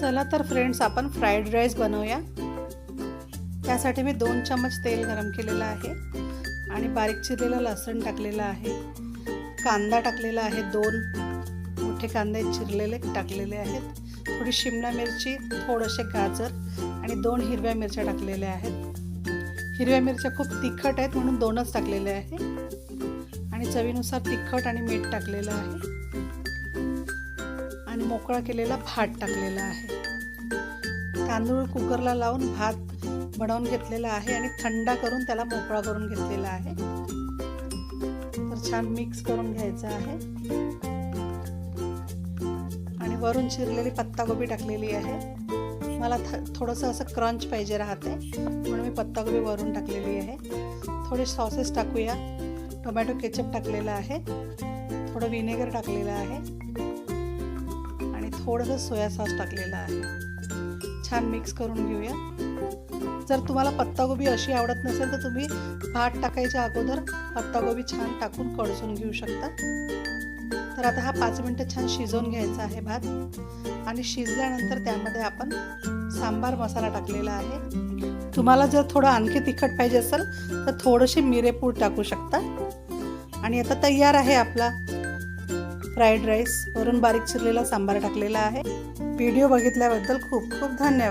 चला तर फ्रेंड्स आपण फ्राईड राईस बनवूया. त्यासाठी मी दोन चमच तेल गरम केलेलं आहे आणि बारीक चिरलेलं लसण टाकलेलं आहे. कांदा टाकलेला आहे दोन मोठे कांदे चिरलेले टाकलेले आहेत. थोडी शिमला मिरची थोडेसे गाजर आणि दोन हिरव्या मिरच्या टाकलेल्या आहेत. हिरव्या मिरच्या खूप तिखट आहेत म्हणून दोनच टाकलेल्या आहे. आणि चवीनुसार तिखट आणि मीठ टाकलेलं आहे. मोकळा केलेला भात टाकलेला आहे. तांदूळ कुकरला लावून भात बनवून घेतलेला आहे आणि थंडा करून त्याला मोकळा करून घेतलेला आहे. तर छान मिक्स करून घ्यायचं आहे. आणि वरून चिरलेली पत्तागोबी टाकलेली आहे. मला थोडंसं असं क्रंच पाहिजे राहते म्हणून मी पत्तागोबी वरून टाकलेली आहे. थोडे सॉसेस टाकूया. टोमॅटो केचप टाकलेला आहे. थोडं व्हिनेगर टाकलेलं आहे. थोडंसं सोया सॉस टाकलेलं आहे. छान मिक्स करून घेऊया. जर तुम्हाला पत्तागोबी अशी आवडत नसेल तर तुम्ही भात टाकायच्या अगोदर पत्तागोबी छान टाकून कडसून घेऊ शकता. तर आता हा पाच मिनटं छान शिजवून घ्यायचा आहे भात. आणि शिजल्यानंतर त्यामध्ये आपण सांबार मसाला टाकलेला आहे. तुम्हाला जर थोडं आणखी तिखट पाहिजे असेल तर थोडीशी मिरेपूड टाकू शकता. आणि आता तयार आहे आपला फ्राईड राईस वरून बारीक चिरलेला सांबार टाकलेला आहे. व्हिडिओ बघितल्याबद्दल खूप खूप धन्यवाद.